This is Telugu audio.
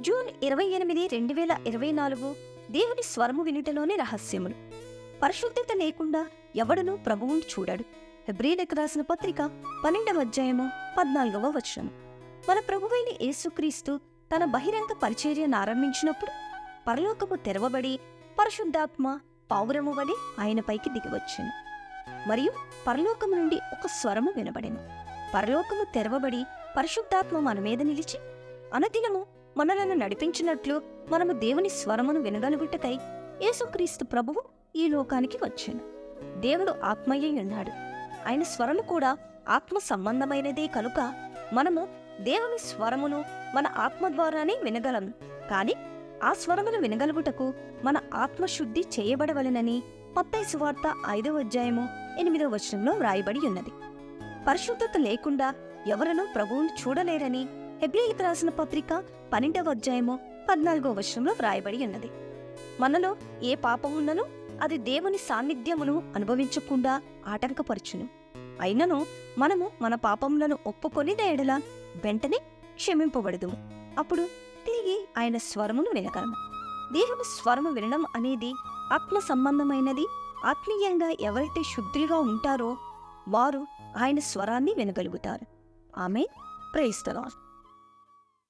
జూన్ ఇరవై ఎనిమిది రెండు వేల ఇరవై నాలుగు దేవుని స్వరము వినుటలోని రహస్యములు. పరిశుద్ధత లేకుండా ఎవడనూ ప్రభువుని చూడడు. హెబ్రిలకు రాసిన పత్రిక పన్నెండవ అధ్యాయము పద్నాలుగవ వచనం మన ప్రభువైన యేసుక్రీస్తు తన బహిరంగ పరిచర్యను ఆరంభించినప్పుడు పరలోకము తెరవబడి పరిశుద్ధాత్మ పావురము వలె ఆయనపైకి దిగివచ్చెను. మరియు పరలోకము నుండి ఒక స్వరము వినబడింది పరలోకము తెరవబడి పరిశుద్ధాత్మ మన మీద నిలిచి అనదినము మనలను నడిపించినట్లు మనము దేవుని స్వరమును వినగలుగుటకై యేసుక్రీస్తు ప్రభువు ఈ లోకానికి వచ్చాను దేవుడు ఆత్మయ్యై ఉన్నాడు. ఆయన స్వరము కూడా ఆత్మ సంబంధమైనదే కనుక మనము దేవుని స్వరమును మన ఆత్మ ద్వారానే వినగలం. కాని ఆ స్వరమును వినగలుగుటకు మన ఆత్మశుద్ధి చేయబడవలెనని పత్తై సువార్త ఐదవ అధ్యాయము ఎనిమిదవ వచనంలో వ్రాయబడి ఉన్నది. పరిశుద్ధత లేకుండా ఎవరనూ ప్రభువును చూడలేరని హెబ్రిలకు రాసిన పత్రిక పన్నెండవ అధ్యాయము పద్నాలుగో వర్షంలో వ్రాయబడి ఉన్నది. మనలో ఏ పాపం ఉన్ననో అది దేవుని సాన్నిధ్యమును అనుభవించకుండా ఆటంకపరచును. అయినను మనము మన పాపములను ఒప్పుకొని ఎడల వెంటనే క్షమింపబడదు అప్పుడు తిరిగి ఆయన స్వరమును వినగలము. దేవుని స్వరము వినడం అనేది ఆత్మ సంబంధమైనది. ఆత్మీయంగా ఎవరైతే శుద్ధులుగా ఉంటారో వారు ఆయన స్వరాన్ని వినగలుగుతారు. ఆమె ప్రేస్తరాలు